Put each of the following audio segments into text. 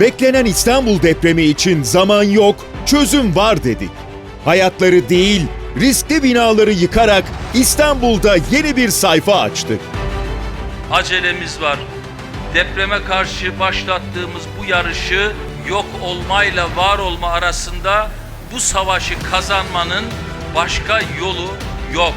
Beklenen İstanbul depremi için zaman yok, çözüm var dedik. Hayatları değil, riskli binaları yıkarak İstanbul'da yeni bir sayfa açtık. acelemiz var. Depreme karşı başlattığımız bu yarışı yok olmayla var olma arasında bu savaşı kazanmanın başka yolu yok.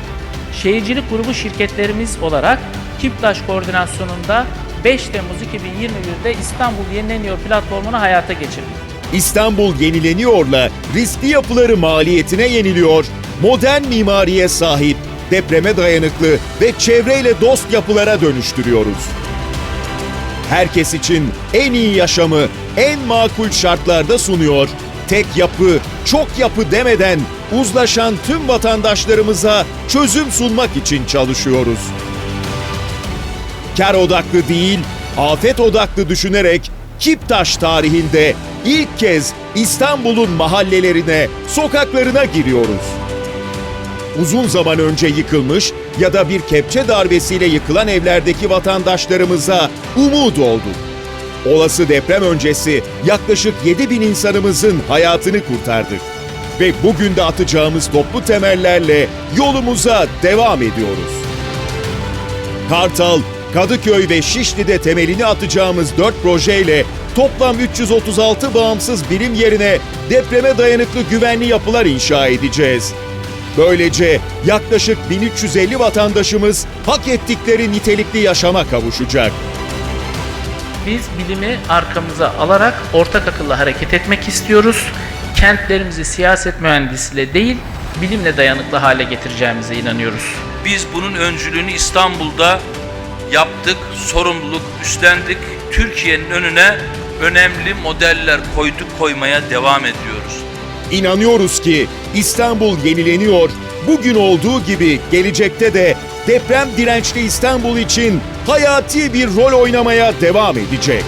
Şehircilik grubu şirketlerimiz olarak Kiptaş koordinasyonunda 5 Temmuz 2021'de İstanbul Yenileniyor platformunu hayata geçirdik. İstanbul yenileniyorla riskli yapıları maliyetine yeniliyor, modern mimariye sahip, depreme dayanıklı ve çevreyle dost yapılara dönüştürüyoruz. Herkes için en iyi yaşamı en makul şartlarda sunuyor. Tek yapı, çok yapı demeden uzlaşan tüm vatandaşlarımıza çözüm sunmak için çalışıyoruz. Kar odaklı değil, afet odaklı düşünerek Kiptaş tarihinde ilk kez İstanbul'un mahallelerine, sokaklarına giriyoruz. Uzun zaman önce yıkılmış ya da bir kepçe darbesiyle yıkılan evlerdeki vatandaşlarımıza umut oldu. Olası deprem öncesi yaklaşık 7 bin insanımızın hayatını kurtardık. Ve bugün de atacağımız toplu temellerle yolumuza devam ediyoruz. Kartal, Kadıköy ve Şişli'de temelini atacağımız 4 projeyle toplam 336 bağımsız birim yerine depreme dayanıklı güvenli yapılar inşa edeceğiz. Böylece yaklaşık 1350 vatandaşımız hak ettikleri nitelikli yaşama kavuşacak. Biz bilimi arkamıza alarak ortak akılla hareket etmek istiyoruz. Kentlerimizi siyaset mühendisiyle değil, bilimle dayanıklı hale getireceğimize inanıyoruz. Biz bunun öncülüğünü İstanbul'da yaptık, sorumluluk üstlendik. Türkiye'nin önüne önemli modeller koyduk, koymaya devam ediyoruz. İnanıyoruz ki İstanbul yenileniyor. Bugün olduğu gibi gelecekte de deprem dirençli İstanbul için hayati bir rol oynamaya devam edecek.